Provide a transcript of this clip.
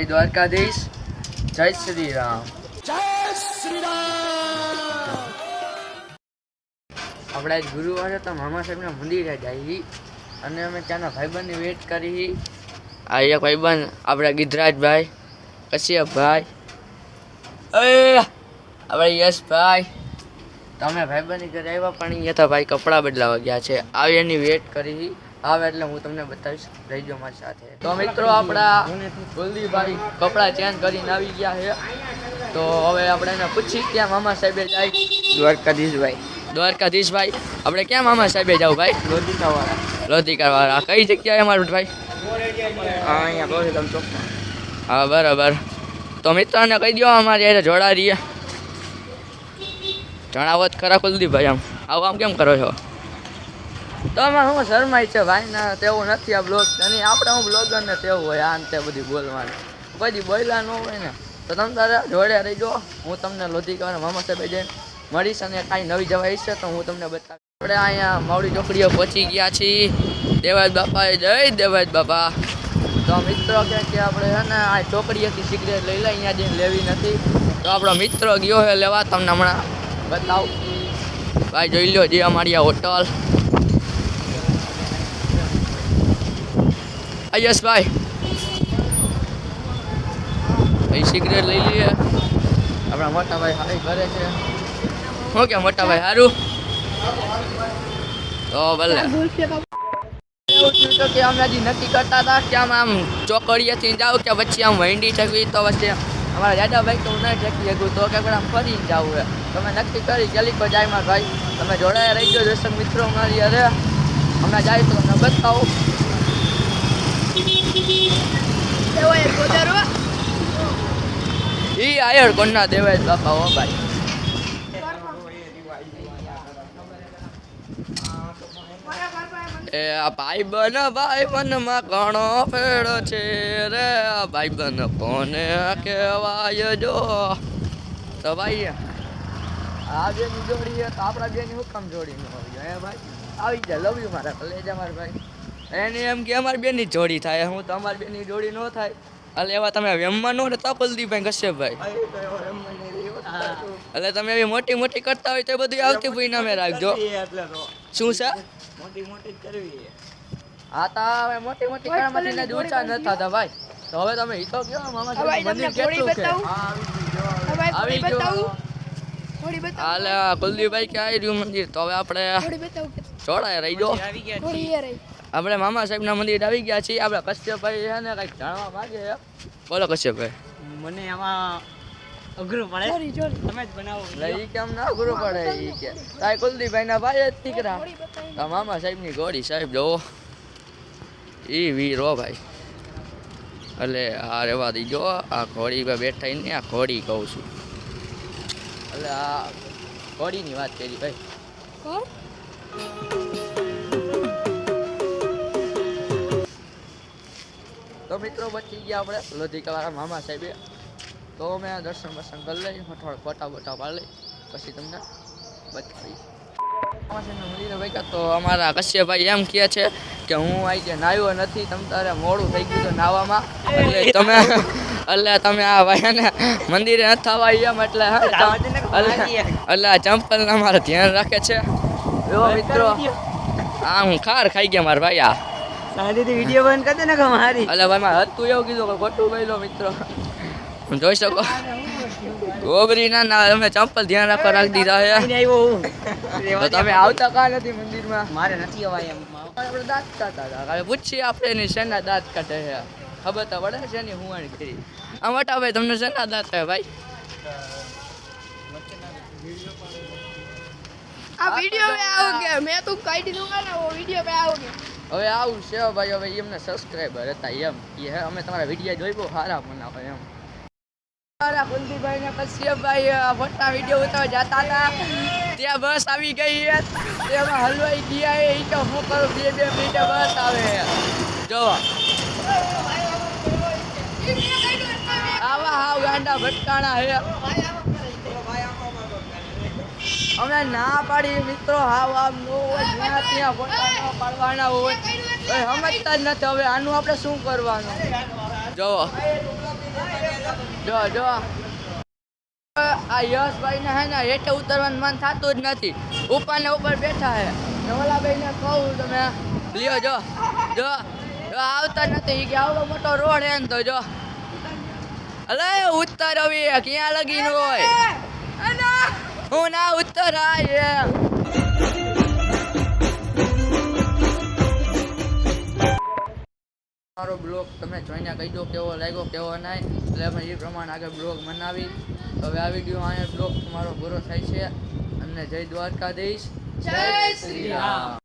જય દ્વારકાધીશ, જય શ્રી રામ આપણે આજ ગુરુવારે તો મામા સાહેબના મંદિરે જઈએ અને અમે ત્યાંના ભાઈબંધની વેટ કરી. આ એક ભાઈબંધ, આપણા ગિધરાજભાઈ, કશ્યપભાઈ. આપણે યશભાઈ. તમે ભાઈબંધની ઘરે આવ્યા, પણ અહીંયા તો ભાઈ કપડાં બદલાવા ગયા છે. આવી એની વેટ કરી. આવે એટલે હું તમને બતાવીશ રહીજો મારી સાથે. તો મિત્રો આપણા કુલદીપભાઈ કપડાં ચેન્જ કરીને આવી ગયા છે. તો હવે આપણે એને પૂછી ક્યાં મામા સાહેબે જાય? દ્વારકાધીશભાઈ. દ્વારકાધીશભાઈ આપણે ક્યાં મામા સાહેબે જાવ ભાઈ? લોધિકાવાળા. લોધિકા વાળા કઈ જગ્યાએ અમારું ભાઈ? હા બરાબર. તો મિત્રોને કહી દો અમારે યારે જોડા રહીએ. જણાવો જ ખરા કુલદીપભાઈ આમ. આવું આમ કેમ કરો છો? તો આમાં હું શરમાય છે ભાઈ? ના, તેવું નથી આ બ્લોગ અને આપણે હું બ્લોગર ને તેવું હોય આ તે બધી બોલવાનું. કોઈ બોયલા ન હોય ને, તો તમે તારે જોડે રહીજો હું તમને લોધિકા મામા સાહેબ જઈને મળીશ અને કાંઈ નવી જવાઈ છે તો હું તમને બતાવીશ. આપણે અહીંયા માવડી ચોકડીએ પહોંચી ગયા છીએ. દેવાજ બાપાએ જય દેવાજ બાપા. તો મિત્રો કહે કે આપણે છે ને, આ ચોકડીએથી સિગરેટ લઈ લે અહીંયા જઈને લેવી નથી. તો આપણો મિત્ર ગયો છે લેવા, તમને હમણાં બતાવું. ભાઈ, જોઈ લો જે અમારી આ હોટલ. યશભાઈ ભાઈ સિગરેટ લઈ લઈએ? આપણા મોટાભાઈ હારી કરે છે. શું કે મોટાભાઈ સારું તો ભલે. કે અમે હજી નક્કી કરતા હતા કે આમ આમ ચોકડીએથી જાવ કે પછી આમ વૈંડી ચકવી તો પછી અમારા દાદાભાઈ તો હું નહીં ચકી શકું તો કે આમ ફરીને જવું છે તમે નક્કી કરી જલ્દી પર જાય ભાઈ. તમે જોડાયા રહીજો દર્શક મિત્રો મારી અરે અમે જાય તો તમને બતાવો. ઈ આયર કોણના દેવાય બાપા ભાઈ. એ આ ભાઈ બન ભાઈ બનમાં ઘણો ફેર છે રે. આ ભાઈ બન કોને કહેવાય જો? તો ભાઈ, આ બે ની જોડી તો આપણા બે ની હું જોડી હોવી જોઈએ ભાઈ, આવી જાય લવ યુ મારા કલેજા મારા ભાઈ. એને એમ કે અમારી બેની જોડી થાય હું તો અમારી બેની જોડી ન થાય. એટલે એવા તમે વેમમાં નો રહેતા કુલદીપભાઈ કશ્યપભાઈ. એટલે તમે એવી મોટી મોટી કરતા હોય તો બધું આવતી ભાઈ નામે રાખજો. શું છે? મોટી મોટી કરવી હા તા હવે મોટી મોટી કરામાંથી ને ઊંચા ન થતા ભાઈ. તો હવે તમે ઈ તો કયો મામા મંદિર કેટલું છે? આવી ગયો હાલે કુલદીપભાઈ કે આવી રહ્યું મંદિર? તો હવે આપણે જોડાય રહી જો આવી ગયા આપણે મામા સાહેબના મંદિર આવી ગયા છીએ. આપણે કશ્યપભાઈ છે ને કંઈક જાણવા માંગે છે. બોલો કશ્યપભાઈ. મને આમાં અઘરું પડે. તમે જ બનાવો. કેમ ના પડે ઈ કે. તાય કુલદીપભાઈ ના ભાઈ જ દીકરા. તો મામા સાહેબની ગોળી સાહેબ જોવો ઈ વીરો ભાઈ. એટલે આ રેવા દીજો આ ઘોડી પર બેઠા ને આ ઘોડી કહું છું. એટલે આ ઘોડીની વાત કરી ભાઈ. તો મિત્રો બચી ગયા આપણે લોધિકાવાળા મામા સાહેબે. તો અમે આ દર્શન વર્શન કરી લઈ થોડા ફોટા બોટા પાડી પછી તમને બતાવી તો અમારા કશ્યપભાઈ એમ કહે છે કે હું આજે નાહ્યો નથી તમ તારે મોડું થઈ ગયું તો નાવામાં. એટલે તમે એટલે તમે આ ભાઈ ને મંદિરે નથી થવા એમ એટલે હે, એટલે ચંપલ અમારે ધ્યાન રાખે છે. એવો મિત્રો આ હું ખાર ખાઈ ગયા મારા ભાઈ આ. દીદી વીડિયો બંધ કરી દે ને મારી. અલા ભાઈ મારે હતું એવું કીધું કે ખોટું ગયેલો મિત્રો. જોઈ શકો? ગોબરી ના ના અમે ચંપલ ધ્યાન રાખવા રાખી દીધા છે. તમે આવતા કા નથી મંદિરમાં? મારે નથી અવાય એમ. આપણે દાંત કાઢતા હતા. કાલે પૂછીએ આપણે એની શેના દાંત કાઢે છે. ખબર તો પડે છે ને હું કરી. આ વટા ભાઈ તમને શેના દાંત છે ભાઈ? આ વિડિયો મે આવો કે મે તો કાઢી દઉંગા ને વો વિડિયો મે આવો કે. હવે આવું છે ભાઈ, હવે એમને સબસ્ક્રાઈબર હતા એમ. હે, અમે તમારા વીડિયો જોઈ સારા બનાવો એમ. મારા કુલદીપભાઈ ને પછી ભાઈ મોટા વીડિયો ઉતાર જતા હતા. ત્યાં બસ આવી ગઈ તેમાં હલવાઈ ગયા એ તો હું કરું, બે બે મિનિટે બસ આવે. જોવા. આવા હાવ ગાંડા ભટકાણા હે અમે ના પાડી મિત્રો, હાવ આમ નો હોય જ્યાં ત્યાં ફોટા પાડવાના હોય. સમજતા જ નથી, હવે આનું આપણે શું કરવાનું? જોવો જો જો. આ યશભાઈ ને હે ને હેઠે ઉતરવાનું મન થતું જ નથી. ઉપર ને ઉપર બેઠા હે. ને ઓલા ભાઈ ને કહું તમે, લ્યો, જો જો જો, આવતા નથી. કે આવડો મોટો રોડ હે ને તો જો. અલે, ઉત્તર હવે ક્યાં લગીન હોય? હું ના ઉત્તર આય મારો બ્લોગ તમે જોઈને કહી દો કેવો લાગ્યો કેવો નહીં. એટલે અમે એ પ્રમાણે આગળ બ્લોગ બનાવી. હવે આ વીડિયો અહીંયા બ્લોગ તમારો પૂરો થાય છે. અને જય દ્વારકાધીશ. જય શ્રી રામ.